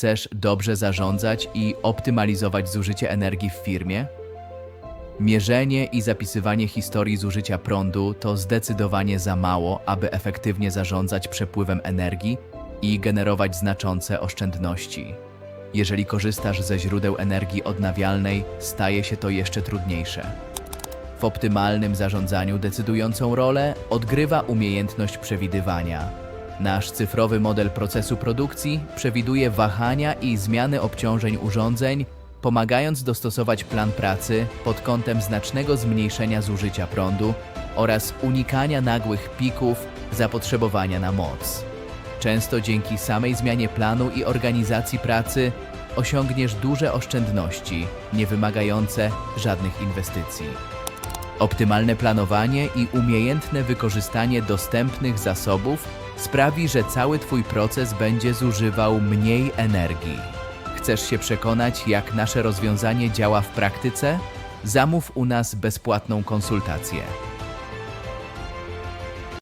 Chcesz dobrze zarządzać i optymalizować zużycie energii w firmie? Mierzenie i zapisywanie historii zużycia prądu to zdecydowanie za mało, aby efektywnie zarządzać przepływem energii i generować znaczące oszczędności. Jeżeli korzystasz ze źródeł energii odnawialnej, staje się to jeszcze trudniejsze. W optymalnym zarządzaniu decydującą rolę odgrywa umiejętność przewidywania. Nasz cyfrowy model procesu produkcji przewiduje wahania i zmiany obciążeń urządzeń, pomagając dostosować plan pracy pod kątem znacznego zmniejszenia zużycia prądu oraz unikania nagłych pików zapotrzebowania na moc. Często dzięki samej zmianie planu i organizacji pracy osiągniesz duże oszczędności, nie wymagające żadnych inwestycji. Optymalne planowanie i umiejętne wykorzystanie dostępnych zasobów sprawi, że cały Twój proces będzie zużywał mniej energii. Chcesz się przekonać, jak nasze rozwiązanie działa w praktyce? Zamów u nas bezpłatną konsultację.